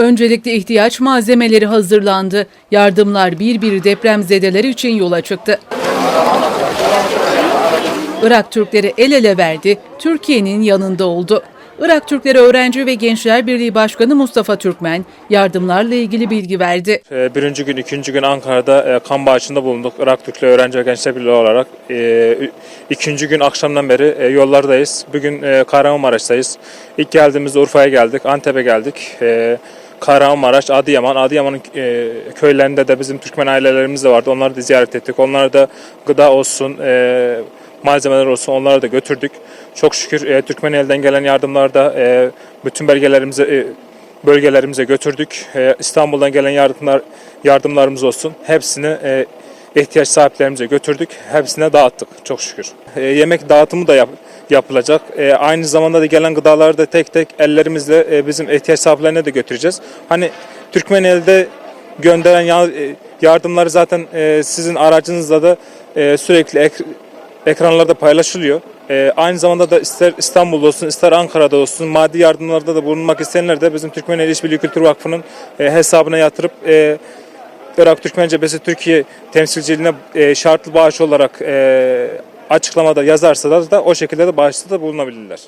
Öncelikle ihtiyaç malzemeleri hazırlandı. Yardımlar bir bir depremzedeler için yola çıktı. Irak Türkleri el ele verdi, Türkiye'nin yanında oldu. Irak Türkleri Öğrenci ve Gençler Birliği Başkanı Mustafa Türkmen yardımlarla ilgili bilgi verdi. Ee, Birinci gün, ikinci gün Ankara'da e, kan bağışında bulunduk. Irak Türkleri Öğrenci ve Gençler Birliği olarak. Ee, İkinci gün akşamdan beri e, yollardayız. Bugün e, Kahramanmaraş'tayız. İlk geldiğimizde Urfa'ya geldik, Antep'e geldik. Kahramanmaraş, Adıyaman. Adıyaman'ın e, köylerinde de bizim Türkmen ailelerimiz de vardı. Onları da ziyaret ettik. Onlara da gıda olsun, e, malzemeler olsun onları da götürdük. Çok şükür e, Türkmen elden gelen yardımlar da e, bütün belgelerimize e, bölgelerimize götürdük. E, İstanbul'dan gelen yardımlar yardımlarımız olsun. Hepsini e, ihtiyaç sahiplerimize götürdük. Hepsine dağıttık çok şükür. E, yemek dağıtımı da yap- yapılacak. E, aynı zamanda da gelen gıdaları da tek tek ellerimizle e, bizim ihtiyaç sahiplerine de götüreceğiz. Hani Türkmen elde gönderen e, yardımları zaten e, sizin aracınızla da e, sürekli ek- ekranlarda paylaşılıyor. Ee, aynı zamanda da ister İstanbul'da olsun ister Ankara'da olsun maddi yardımlarda da bulunmak isteyenler de bizim Türkmen El Kültür Vakfı'nın e, hesabına yatırıp e, Irak Türkmen Cephesi Türkiye temsilciliğine e, şartlı bağış olarak e, açıklamada yazarsa da, da o şekilde de bağışta da bulunabilirler.